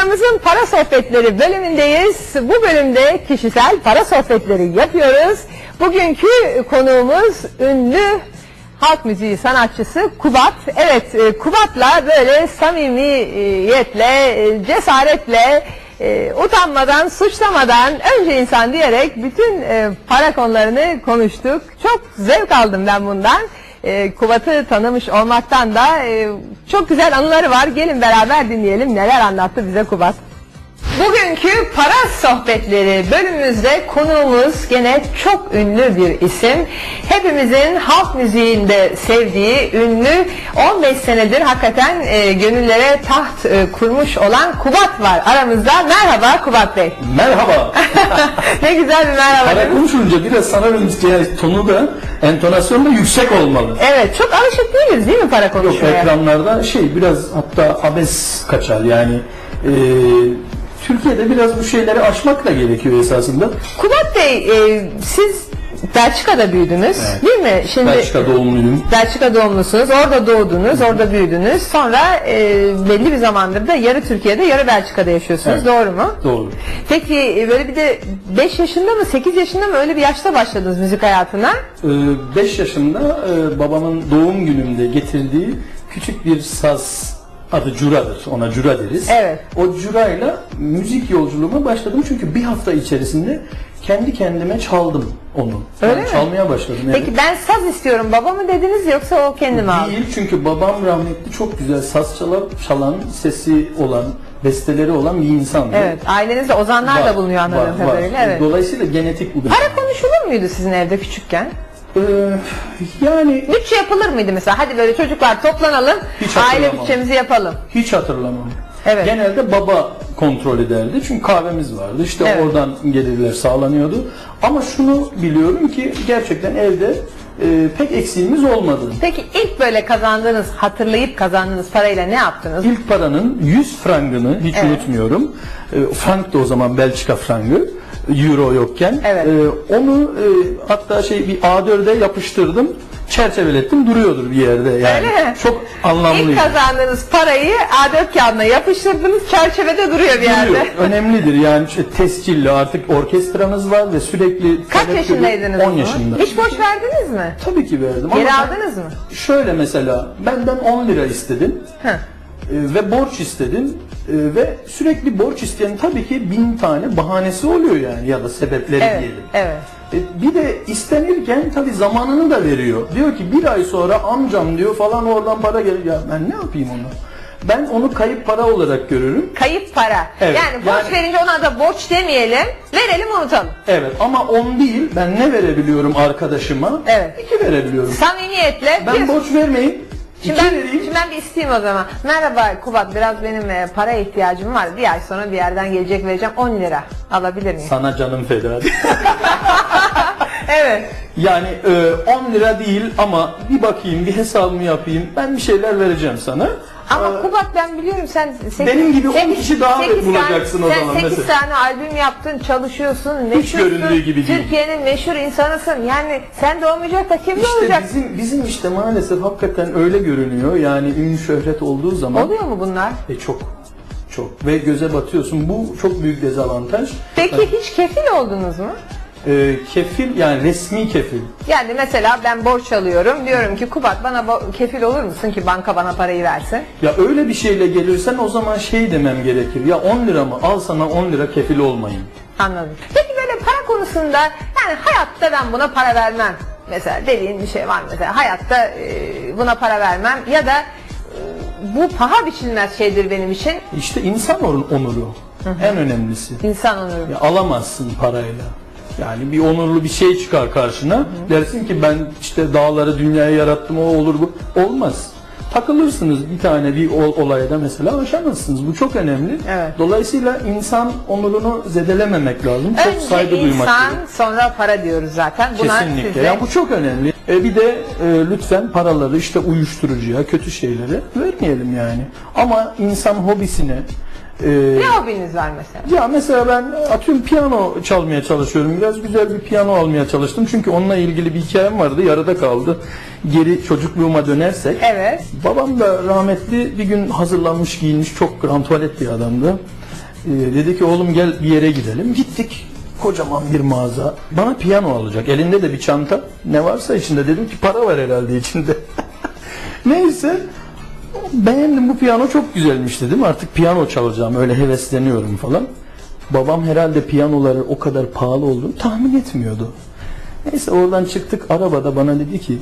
Programımızın para sohbetleri bölümündeyiz. Bu bölümde kişisel para sohbetleri yapıyoruz. Bugünkü konuğumuz ünlü halk müziği sanatçısı Kubat. Evet, e, Kubat'la böyle samimiyetle, e, cesaretle, e, utanmadan, suçlamadan önce insan diyerek bütün para konularını konuştuk. Çok zevk aldım ben bundan. E, Kubat'ı tanımış olmaktan da e, çok güzel anıları var. Gelin beraber dinleyelim neler anlattı bize Kubat. Bugünkü para sohbetleri bölümümüzde konuğumuz gene çok ünlü bir isim. Hepimizin halk müziğinde sevdiği ünlü 15 senedir hakikaten e, gönüllere taht e, kurmuş olan Kubat var aramızda. Merhaba Kubat Bey. Merhaba. ne güzel bir merhaba. Para konuşunca biraz sanırım yani tonu da entonasyon da yüksek olmalı. Evet çok alışık değiliz değil mi para Yok konuşmaya? ekranlarda şey biraz hatta abes kaçar yani e, Türkiye'de biraz bu şeyleri aşmak da gerekiyor esasında. Kubat Bey e, siz Belçika'da büyüdünüz Evet. değil mi? Şimdi Belçika doğumluyum. Belçika doğumlusunuz, orada doğdunuz, orada büyüdünüz. Sonra e, belli bir zamandır da yarı Türkiye'de, yarı Belçika'da yaşıyorsunuz. Evet. Doğru mu? Doğru. Peki e, böyle bir de 5 yaşında mı, 8 yaşında mı öyle bir yaşta başladınız müzik hayatına? 5 yaşında e, babamın doğum günümde getirdiği küçük bir saz adı curadır. Ona cura deriz. Evet. O curayla müzik yolculuğuma başladım çünkü bir hafta içerisinde kendi kendime çaldım onu. Öyle Yani mi? Çalmaya başladım. evet. Peki ben saz istiyorum baba mı dediniz yoksa o kendi mi aldı? Değil çünkü babam rahmetli çok güzel saz çalan, çalan sesi olan, besteleri olan bir insandı. Evet, ailenizde ozanlar da Var, bulunuyor anladığım var, var. kadarıyla. Evet. Dolayısıyla genetik bu. Para konuşulur muydu sizin evde küçükken? Ee, yani Bütçe yapılır mıydı mesela? Hadi böyle çocuklar toplanalım, Hiç aile hatırlamam. bütçemizi yapalım. hiç hatırlamam. Evet. Genelde baba kontrol ederdi. Çünkü kahvemiz vardı. İşte Evet. oradan gelirler sağlanıyordu. Ama şunu biliyorum ki gerçekten evde e, pek eksiğimiz olmadı. Peki ilk böyle kazandığınız, hatırlayıp kazandığınız parayla ne yaptınız? İlk paranın 100 frangını hiç Evet. unutmuyorum. E, frank da o zaman Belçika frangı. Euro yokken. Evet. E, onu e, hatta şey bir A4'e yapıştırdım. Çerçevelettim duruyordur bir yerde yani. Öyle? Çok anlamlıydı. İlk kazandığınız parayı A4 kağıdına yapıştırdınız, çerçevede duruyor bir yerde. Duruyor. Önemlidir yani işte tescilli artık orkestramız var ve sürekli Kaç yaşındaydınız? görüyor. o 10 zaman? yaşında. Hiç borç verdiniz mi? Tabii ki verdim Geri ama aldınız mı? şöyle mesela benden 10 lira istedin. Hı. E, ve borç istedin E, ve sürekli borç isteyen tabii ki bin tane bahanesi oluyor yani ya da sebepleri Evet, diyelim. evet. E, bir de istenirken tabii zamanını da veriyor. Diyor ki bir ay sonra amcam diyor falan oradan para gelir. Ya ben ne yapayım onu? Ben onu kayıp para olarak görürüm. Kayıp para. Evet, yani borç yani- verince ona da borç demeyelim, verelim unutalım. Evet ama 10 değil ben ne verebiliyorum arkadaşıma? Evet. 2 verebiliyorum. Samimiyetle Ben bir... borç vermeyeyim. Şimdi ben, şimdi ben bir isteyeyim o zaman. Merhaba Kubat, biraz benim e, para ihtiyacım var. Bir ay sonra bir yerden gelecek vereceğim 10 lira. Alabilir miyim? Sana canım feda. evet. Yani e, 10 lira değil ama bir bakayım bir hesabımı yapayım. Ben bir şeyler vereceğim sana. Ama Ee, Kubat ben biliyorum sen sekiz- Benim gibi on sekiz- kişi daha sekiz bulacaksın tane, o sen zaman 8 mesela. tane albüm yaptın, çalışıyorsun, meşhursun. Türkiye'nin meşhur insanısın. Yani sen de olmayacak da kim İşte olacak? bizim bizim işte maalesef hakikaten öyle görünüyor. Yani ün şöhret olduğu zaman Oluyor mu bunlar? e, çok çok ve göze batıyorsun. Bu çok büyük dezavantaj. Peki hiç kefil oldunuz mu? E, kefil yani resmi kefil. Yani mesela ben borç alıyorum. Diyorum ki Kubat bana bo- kefil olur musun ki banka bana parayı versin? Ya öyle bir şeyle gelirsen o zaman şey demem gerekir. Ya 10 lira mı? Al sana 10 lira kefil olmayın. Anladım. Peki böyle para konusunda yani hayatta ben buna para vermem. Mesela dediğin bir şey var mı? mesela hayatta e, buna para vermem ya da e, bu paha biçilmez şeydir benim için. İşte insan on- onuru. En önemlisi. İnsan onuru. Ya alamazsın parayla. Yani bir onurlu bir şey çıkar karşına. Dersin ki ben işte dağları dünyaya yarattım o olur bu. Olmaz. Takılırsınız bir tane bir ol- olayda mesela aşamazsınız. Bu çok önemli. Evet. Dolayısıyla insan onurunu zedelememek lazım. Çok Önce saygı duymak insan gerekiyor. sonra para diyoruz zaten. Buna Kesinlikle. siz de- Ya bu çok önemli. E bir de e, lütfen paraları işte uyuşturucuya, kötü şeylere vermeyelim yani. Ama insan hobisine e, Ne hobiniz var mesela? ya mesela ben atıyorum piyano çalmaya çalışıyorum. Biraz güzel bir piyano almaya çalıştım. Çünkü onunla ilgili bir hikayem vardı. Yarıda kaldı. Geri çocukluğuma dönersek. Evet. Babam da rahmetli bir gün hazırlanmış giyinmiş çok grand tuvalet bir adamdı. Ee, dedi ki oğlum gel bir yere gidelim. Gittik. Kocaman bir mağaza. Bana piyano alacak. Elinde de bir çanta. Ne varsa içinde. Dedim ki para var herhalde içinde. Neyse. Beğendim bu piyano çok güzelmiş dedim. Artık piyano çalacağım. Öyle hevesleniyorum falan. Babam herhalde piyanoları o kadar pahalı olduğunu tahmin etmiyordu. Neyse oradan çıktık arabada bana dedi ki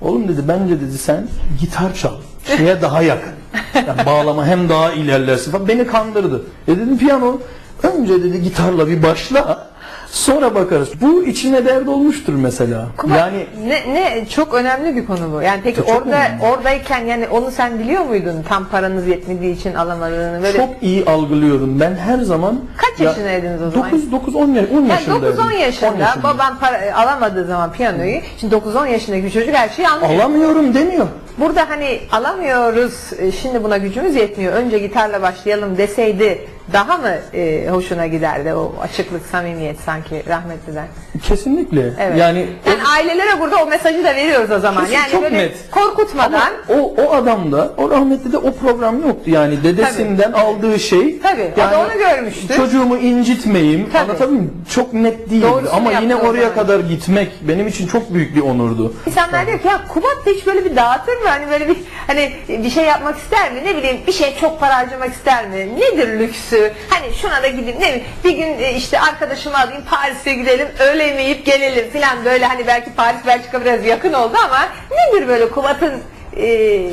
oğlum dedi bence dedi sen gitar çal. Şeye daha yakın. Yani bağlama hem daha ilerlersin falan. Beni kandırdı. E dedim piyano önce dedi gitarla bir başla sonra bakarız. Bu içine dert olmuştur mesela. Kubat, yani ne, ne çok önemli bir konu bu. Yani peki Çok orada önemli. oradayken yani onu sen biliyor muydun tam paranız yetmediği için alamadığını böyle çok iyi algılıyorum. Ben her zaman Kaç yaşındaydınız o zaman? 9 9 10 yaş 10 yani yaşındaydım. 9-10 yaşında 10 yaşındaydım. baban para, alamadığı zaman piyanoyu şimdi 9-10 yaşındaki bir çocuk her şeyi anlıyor. Alamıyorum demiyor. Burada hani alamıyoruz e, şimdi buna gücümüz yetmiyor önce gitarla başlayalım deseydi daha mı e, hoşuna giderdi o açıklık samimiyet sanki rahmetliden. Kesinlikle. Evet. Yani Yani ailelere burada o mesajı da veriyoruz o zaman. Kesin, yani çok böyle net. korkutmadan Ama o, o adamda, o rahmetli de o program yoktu. Yani dedesinden aldığı şey. Tabii, o da onu görmüştür. Çocuğumu incitmeyeyim. Tabii. Anlatabiliyor muyum? Çok net değil. Doğrusunu Ama yine yaptı o oraya zaman. kadar gitmek benim için çok büyük bir onurdu. İnsanlar diyor ki ya Kubat da hiç böyle bir dağıtır mı? Hani böyle bir hani bir şey yapmak ister mi? Ne bileyim bir şey çok para harcamak ister mi? Nedir lüksü? Hani şuna da gideyim ne bileyim bir gün e, işte arkadaşımı alayım Paris'e gidelim öğle yemeği yiyip gelelim filan böyle hani belki Paris Belçika biraz yakın oldu ama nedir böyle Kubat'ın e,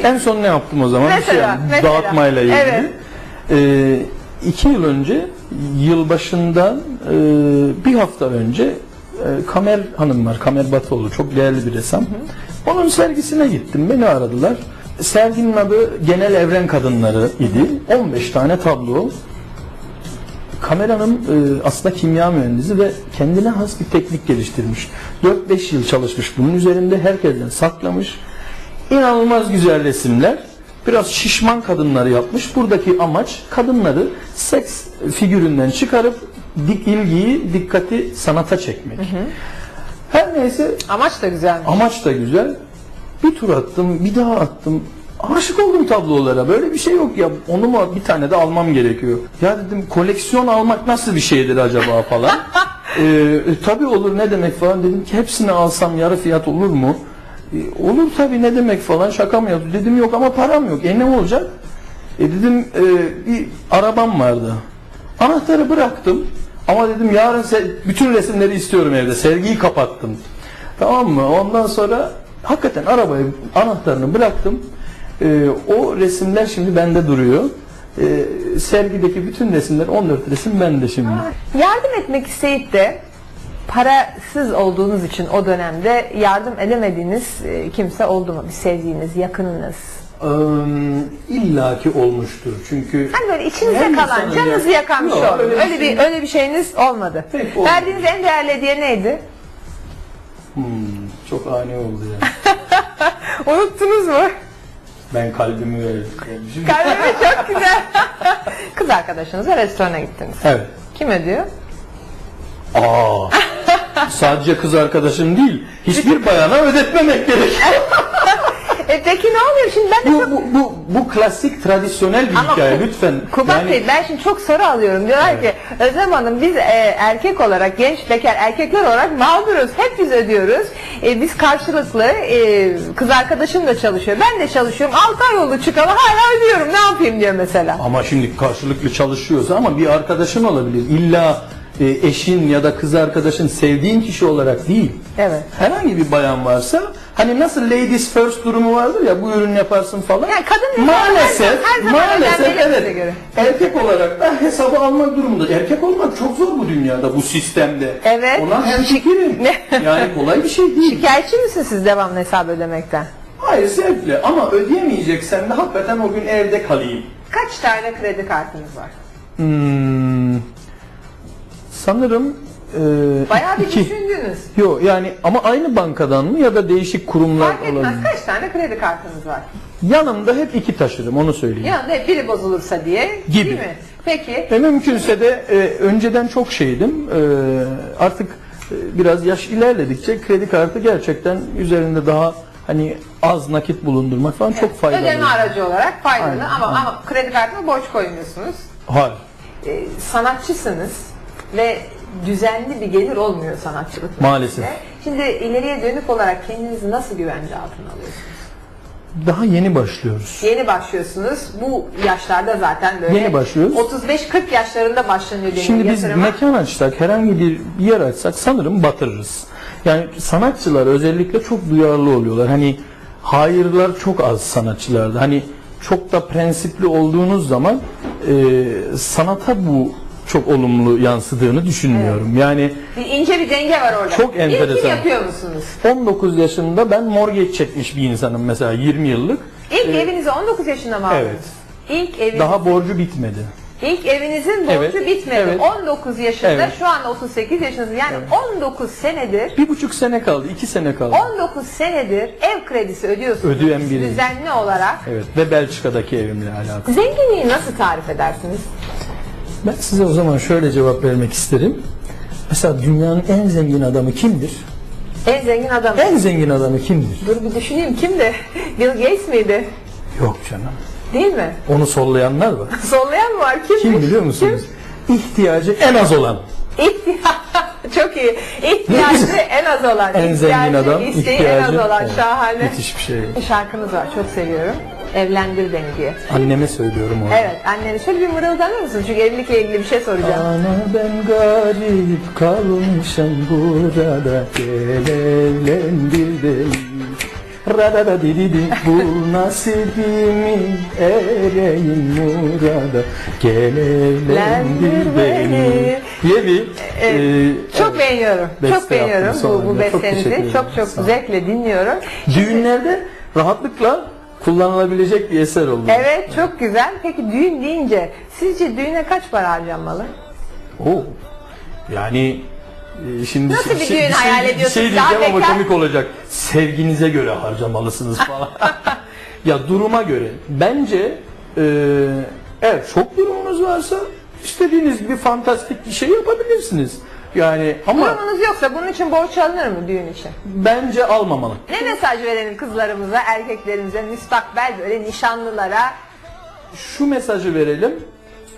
En son ne yaptım o zaman? Mesela, Şey yani, mesela. Dağıtmayla ilgili. Evet. Ee, iki yıl önce, yılbaşından e, bir hafta önce e, Kamer Hanım var, Kamer Batıoğlu. Çok değerli bir ressam. Onun sergisine gittim, beni aradılar. Serginin adı Genel Evren Kadınları idi. 15 tane tablo. Kamer Hanım e, aslında kimya mühendisi ve kendine has bir teknik geliştirmiş. 4-5 yıl çalışmış bunun üzerinde herkesten saklamış. İnanılmaz güzel resimler. Biraz şişman kadınları yapmış. Buradaki amaç kadınları seks figüründen çıkarıp dik ilgiyi, dikkati sanata çekmek. Her neyse amaç da güzel. amaç da güzel. Bir tur attım, bir daha attım. Aşık oldum tablolara. Böyle bir şey yok ya. Onu mu bir tane de almam gerekiyor. Ya dedim koleksiyon almak nasıl bir şeydir acaba falan. ee, e, tabii olur ne demek falan dedim ki hepsini alsam yarı fiyat olur mu? E, olur tabii ne demek falan şaka mı yaptı? Dedim yok ama param yok. E ne olacak? E dedim e, bir arabam vardı. Anahtarı bıraktım. Ama dedim yarın bütün resimleri istiyorum evde. Sergiyi kapattım. Tamam mı? Ondan sonra hakikaten arabayı anahtarını bıraktım. E, o resimler şimdi bende duruyor. E, sergideki bütün resimler 14 resim bende şimdi. Yardım etmek isteyip de parasız olduğunuz için o dönemde yardım edemediğiniz e, kimse oldu mu? Bir sevdiğiniz, yakınınız. İlla ki olmuştur. Çünkü Hani böyle içinize kalan, insanın canınızı ya- yakan bir Yok, şey oldu. öyle bir Öyle bir şey- öyle bir şeyiniz olmadı. Pek olmadı. Verdiğiniz en değerli hediye neydi? Hmm, çok ani oldu ya. Unuttunuz mu? Ben kalbimi verdim. Kalbime çok güzel. Kız arkadaşınızla restorana gittiniz. Evet. Kim ödüyor? Aa. Sadece kız arkadaşım değil. Hiçbir bayana ödetmemek gerekiyor. E peki ne oluyor şimdi ben de bu, çok... bu, bu, bu klasik tradisyonel bir Ama hikaye lütfen. Kubat Yani- Bey ben şimdi çok soru alıyorum. Diyorlar ki Özlem Hanım biz e, erkek olarak genç bekar erkekler olarak mağduruz. Hep biz ödüyoruz. E, biz karşılıklı e, kız arkadaşım da çalışıyor. Ben de çalışıyorum. 6 ay oldu çıkalı hala ödüyorum. Ne yapayım diyor mesela. Ama şimdi karşılıklı çalışıyorsa ama bir arkadaşın olabilir. İlla e, eşin ya da kız arkadaşın sevdiğin kişi olarak değil. Evet. Herhangi bir bayan varsa hani nasıl ladies first durumu vardır ya bu ürün yaparsın falan. Yani kadın maalesef her maalesef evet. göre. Erkek olarak da hesabı almak durumunda. Erkek olmak çok zor bu dünyada bu sistemde. Evet. Ona hemfikirim. yani kolay bir şey değil. Şikayetçi misiniz siz devamlı hesap ödemekten? Hayır zevkle ama ödeyemeyeceksen de hakikaten o gün evde kalayım. Kaç tane kredi kartınız var? Hmm, sanırım e, Bayağı bir iki. Düşündünüz. Yok yani ama aynı bankadan mı ya da değişik kurumlar Fark etmez olabilir. kaç tane kredi kartınız var? Yanımda hep iki taşırım onu söyleyeyim. Yanında hep biri bozulursa diye. Gibi. Değil mi? Peki. E, mümkünse de e, önceden çok şeydim. E, artık e, biraz yaş ilerledikçe kredi kartı gerçekten üzerinde daha hani az nakit bulundurmak falan çok faydalı. Ödeme aracı olarak faydalı Aynen, ama aynen. ama kredi kartına borç koymuyorsunuz. Hayır. e, sanatçısınız ve düzenli bir gelir olmuyor sanatçılık. Maalesef. Şimdi ileriye dönük olarak kendinizi nasıl güvence altına alıyorsunuz? Daha yeni başlıyoruz. Yeni başlıyorsunuz. Bu yaşlarda zaten böyle Yeni başlıyoruz. 35-40 yaşlarında başlanıyor deniyor Şimdi biz yatırıma. mekan açsak, herhangi bir yer açsak sanırım batırırız. Yani sanatçılar özellikle çok duyarlı oluyorlar. Hani hayırlar çok az sanatçılarda. Hani çok da prensipli olduğunuz zaman e, sanata bu çok olumlu yansıdığını düşünmüyorum. Yani Bir ince bir denge var orada. Çok enteresan. İlkin yapıyor musunuz? 19 yaşında ben mortgage çekmiş bir insanım mesela 20 yıllık. İlk evinizi 19 yaşında mı aldınız? Evet. İlk eviniz, Daha borcu bitmedi. ilk evinizin borcu Evet, bitmedi. evet. 19 yaşında, Evet. şu anda 38 yaşındasınız. Yani 19 senedir Bir buçuk sene kaldı, iki sene kaldı. 19 senedir ev kredisi ödüyorsunuz. Ödüyen biriyim. Düzenli olarak. Evet ve Belçika'daki evimle alakalı. Zenginliği nasıl tarif edersiniz? Ben size o zaman şöyle cevap vermek isterim. Mesela dünyanın en zengin adamı kimdir? En zengin adam. En zengin adamı kimdir? Dur bir düşüneyim kimdi? Bill Gates miydi? Yok canım. Değil mi? Onu sollayanlar var. Sollayan mı var? Kimmiş? Kim biliyor musunuz? İhtiyacı en az olan. İhtiyaç. Çok iyi. İhtiyacı en az olan. En zengin İhtiyacı, adam, isteği en az olan. Evet, Şahane. Müthiş bir şey. Bir şarkınız var. Çok seviyorum. Evlendir beni diye. Anneme söylüyorum onu. Evet annene şöyle bir mırıldanır mısınız? Çünkü evlilikle ilgili bir şey soracağım. Ana ben garip kalmışım burada Gel evlendir beni Radada dididi bul nasibimi ereyim murada Gel evlendir beni diye bir e, Çok evet, beğeniyorum. Çok beğeniyorum bu, bu. Çok bestenizi. Çok çok, olun. zevkle dinliyorum. Düğünlerde rahatlıkla kullanılabilecek bir eser oldu. Evet çok güzel. Peki düğün deyince sizce düğüne kaç para harcanmalı? Oo. Yani e, şimdi Nasıl bir şey, düğün hayal ediyorsunuz? Şey diyeceğim Daha ama bekar- komik olacak. Sevginize göre harcamalısınız falan. ya duruma göre. Bence e, evet çok durumunuz varsa istediğiniz gibi fantastik bir şey yapabilirsiniz. Yani ama Durumunuz yoksa bunun için borç alınır mı düğün için? bence almamalı. Ne mesaj verelim kızlarımıza, erkeklerimize, müstakbel böyle nişanlılara? Şu mesajı verelim.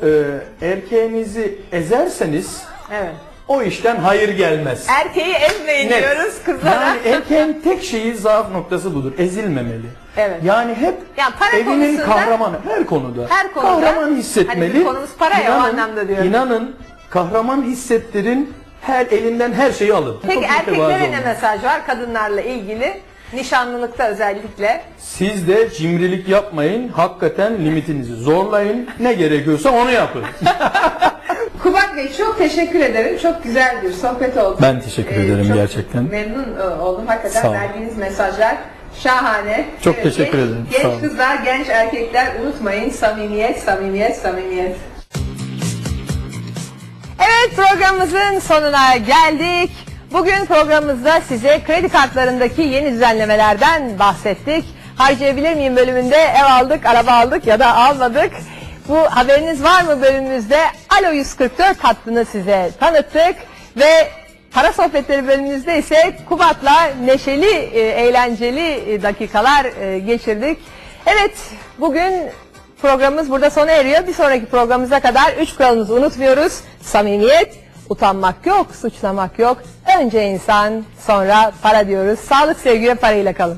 E, erkeğinizi ezerseniz Evet. O işten hayır gelmez. Erkeği ezmeyin Net. diyoruz kızlara. Yani erkeğin tek şeyi zaaf noktası budur. Ezilmemeli. Evet. Yani hep Yani para evinin kahramanı her konuda. Her konuda. Kahraman hissetmeli. Hani konumuz para ya, o anlamda diyorum. İnanın kahraman hissettirin. Her elinden her şeyi alın. Peki erkeklere ne mesaj var kadınlarla ilgili? Nişanlılıkta özellikle. Siz de cimrilik yapmayın. Hakikaten limitinizi zorlayın. Ne gerekiyorsa onu yapın. Kubat Bey çok teşekkür ederim. Çok güzel bir sohbet oldu. Ben teşekkür ederim çok gerçekten. Memnun e, oldum. Hakikaten Sağ olun. verdiğiniz mesajlar şahane. Çok teşekkür genç- ederim. Genç Sağ olun. kızlar, genç erkekler unutmayın samimiyet, samimiyet, samimiyet. Evet programımızın sonuna geldik. Bugün programımızda size kredi kartlarındaki yeni düzenlemelerden bahsettik. Harcayabilir miyim bölümünde ev aldık, araba aldık ya da almadık. Bu haberiniz var mı bölümümüzde Alo 144 hattını size tanıttık ve para sohbetleri bölümümüzde ise Kubat'la neşeli, e, eğlenceli e, dakikalar e, geçirdik. Evet bugün Programımız burada sona eriyor. Bir sonraki programımıza kadar üç kuralımızı unutmuyoruz. Samimiyet, utanmak yok, suçlamak yok. Önce insan, sonra para diyoruz. Sağlık, sevgi ve parayla kalın.